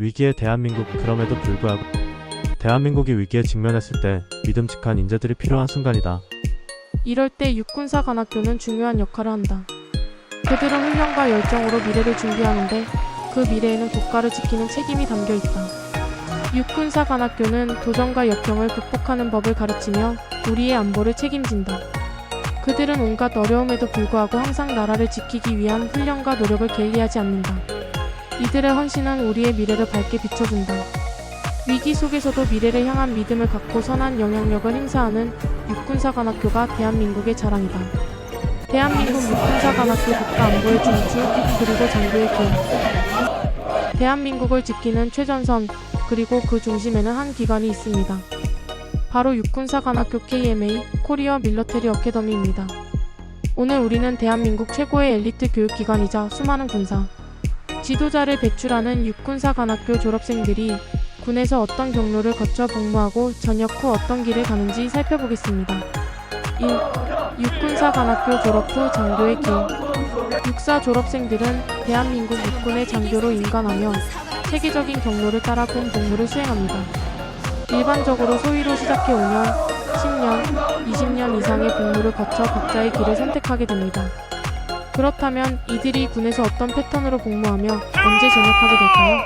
위기의 대한민국 그럼에도 불구하고 대한민국이 위기에 직면했을 때 믿음직한 인재들이 필요한 순간이다. 이럴 때 육군사관학교는 중요한 역할을 한다. 그들은 훈련과 열정으로 미래를 준비하는데 그 미래에는 국가를 지키는 책임이 담겨 있다. 육군사관학교는 도전과 역경을 극복하는 법을 가르치며 우리의 안보를 책임진다. 그들은 온갖 어려움에도 불구하고 항상 나라를 지키기 위한 훈련과 노력을 게을리하지 않는다. 이들의 헌신은 우리의 미래를 밝게 비춰준다. 위기 속에서도 미래를 향한 믿음을 갖고 선한 영향력을 행사하는 육군사관학교가 대한민국의 자랑이다. 대한민국 육군사관학교 국가안보의 중추 그리고 장교의 길. 대한민국을 지키는 최전선 그리고 그 중심에는 한 기관이 있습니다. 바로 육군사관학교 KMA 코리어 밀러테리 어카데미입니다. 오늘 우리는 대한민국 최고의 엘리트 교육기관이자 수많은 군사 지도자를 배출하는 육군사관학교 졸업생들이 군에서 어떤 경로를 거쳐 복무하고 전역 후 어떤 길을 가는지 살펴보겠습니다. 1. 육군사관학교 졸업 후 장교의 길. 육사 졸업생들은 대한민국 육군의 장교로 임관하며 세계적인 경로를 따라 군 복무를 수행합니다. 일반적으로 소위로 시작해 5년, 10년, 20년 이상의 복무를 거쳐 각자의 길을 선택하게 됩니다. 그렇다면 이들이 군에서 어떤 패턴으로 복무하며 언제 전역하게 될까요?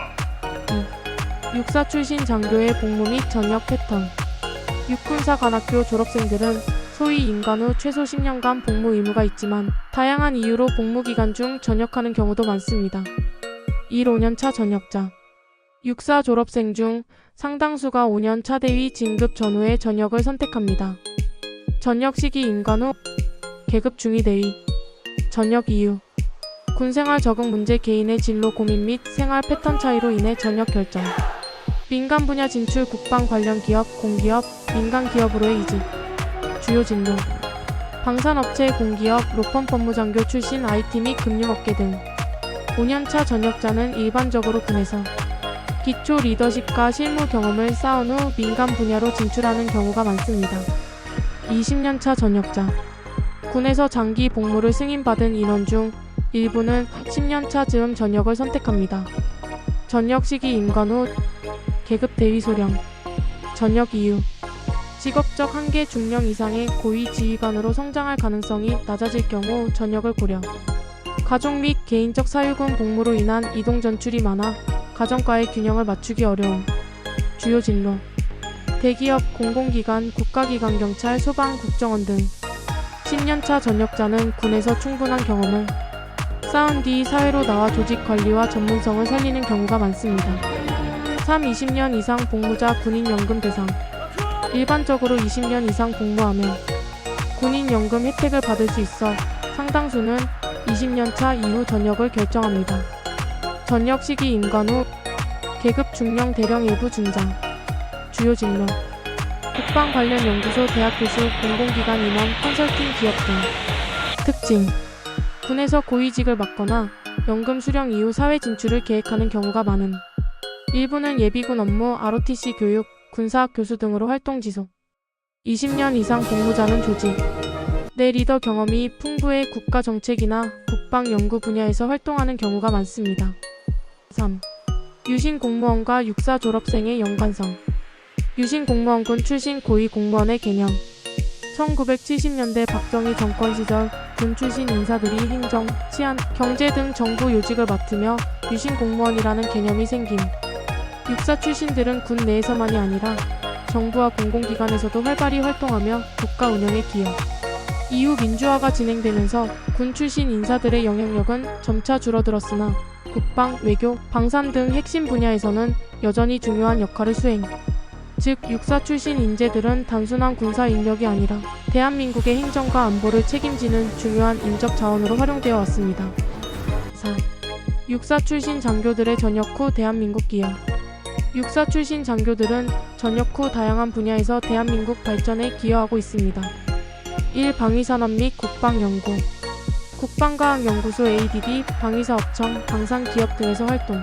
2. 육사 출신 장교의 복무 및 전역 패턴. 육군사 관학교 졸업생들은 소위 임관 후 최소 10년간 복무 의무가 있지만 다양한 이유로 복무 기간 중 전역하는 경우도 많습니다. 1. 5년차 전역자. 육사 졸업생 중 상당수가 5년 차 대위 진급 전후에 전역을 선택합니다. 전역 시기 임관 후 계급 중위 대위. 전역 이유. 군생활 적응 문제 개인의 진로 고민 및 생활 패턴 차이로 인해 전역 결정. 민간 분야 진출 국방 관련 기업, 공기업, 민간 기업으로의 이직. 주요 진로. 방산업체 공기업, 로펌 법무장교 출신 IT 및 금융업계 등. 5년차 전역자는 일반적으로 군에서 기초 리더십과 실무 경험을 쌓은 후 민간 분야로 진출하는 경우가 많습니다. 20년차 전역자. 군에서 장기 복무를 승인받은 인원 중 일부는 10년차 즈음 전역을 선택합니다. 전역 시기 임관 후 계급 대위 소령 전역 이유 직업적 한계 중령 이상의 고위 지휘관으로 성장할 가능성이 낮아질 경우 전역을 고려 가족 및 개인적 사유금 복무로 인한 이동 전출이 많아 가정과의 균형을 맞추기 어려움 주요 진로 대기업, 공공기관, 국가기관 경찰, 소방, 국정원 등 10년차 전역자는 군에서 충분한 경험을 쌓은 뒤 사회로 나와 조직 관리와 전문성을 살리는 경우가 많습니다. 3. 20년 이상 복무자 군인연금 대상 일반적으로 20년 이상 복무하면 군인연금 혜택을 받을 수 있어 상당수는 20년차 이후 전역을 결정합니다. 전역 시기 임관 후 계급 중령 대령 일부 준장 주요 진로 국방 관련 연구소, 대학 교수, 공공기관 임원, 컨설팅 기업 등. 특징. 군에서 고위직을 맡거나 연금 수령 이후 사회 진출을 계획하는 경우가 많은. 일부는 예비군 업무, ROTC 교육, 군사학 교수 등으로 활동 지속. 20년 이상 복무자는 조직. 내 리더 경험이 풍부해 국가 정책이나 국방 연구 분야에서 활동하는 경우가 많습니다. 3. 유신 공무원과 육사 졸업생의 연관성. 유신 공무원군 출신 고위 공무원의 개념 1970년대 박정희 정권 시절 군 출신 인사들이 행정, 치안, 경제 등 정부 요직을 맡으며 유신 공무원이라는 개념이 생김. 육사 출신들은 군 내에서만이 아니라 정부와 공공기관에서도 활발히 활동하며 국가 운영에 기여. 이후 민주화가 진행되면서 군 출신 인사들의 영향력은 점차 줄어들었으나 국방, 외교, 방산 등 핵심 분야에서는 여전히 중요한 역할을 수행. 즉 육사 출신 인재들은 단순한 군사 인력이 아니라 대한민국의 행정과 안보를 책임지는 중요한 인적 자원으로 활용되어 왔습니다. 4. 육사 출신 장교들의 전역 후 대한민국 기여 육사 출신 장교들은 전역 후 다양한 분야에서 대한민국 발전에 기여하고 있습니다. 1. 방위산업 및 국방연구 국방과학연구소 ADD, 방위사업청, 방산기업 등에서 활동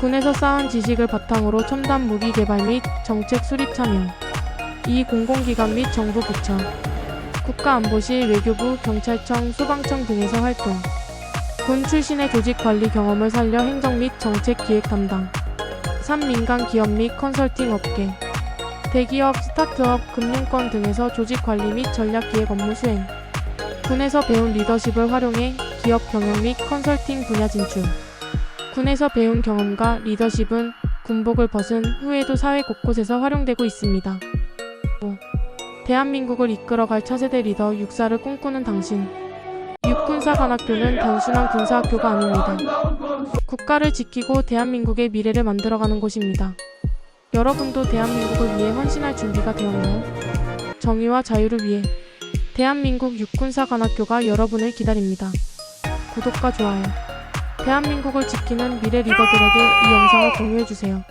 군에서 쌓은 지식을 바탕으로 첨단 무기 개발 및 정책 수립 참여. 2. 공공기관 및 정부 부처. 국가안보실, 외교부, 경찰청, 소방청 등에서 활동. 군 출신의 조직 관리 경험을 살려 행정 및 정책 기획 담당. 3. 민간 기업 및 컨설팅 업계 대기업, 스타트업, 금융권 등에서 조직 관리 및 전략 기획 업무 수행 군에서 배운 리더십을 활용해 기업 경영 및 컨설팅 분야 진출 군에서 배운 경험과 리더십은 군복을 벗은 후에도 사회 곳곳에서 활용되고 있습니다. 5. 대한민국을 이끌어갈 차세대 리더 육사를 꿈꾸는 당신 육군사관학교는 단순한 군사학교가 아닙니다. 국가를 지키고 대한민국의 미래를 만들어가는 곳입니다. 여러분도 대한민국을 위해 헌신할 준비가 되었나요? 정의와 자유를 위해 대한민국 육군사관학교가 여러분을 기다립니다. 구독과 좋아요. 대한민국을 지키는 미래 리더들에게 이 영상을 공유해주세요.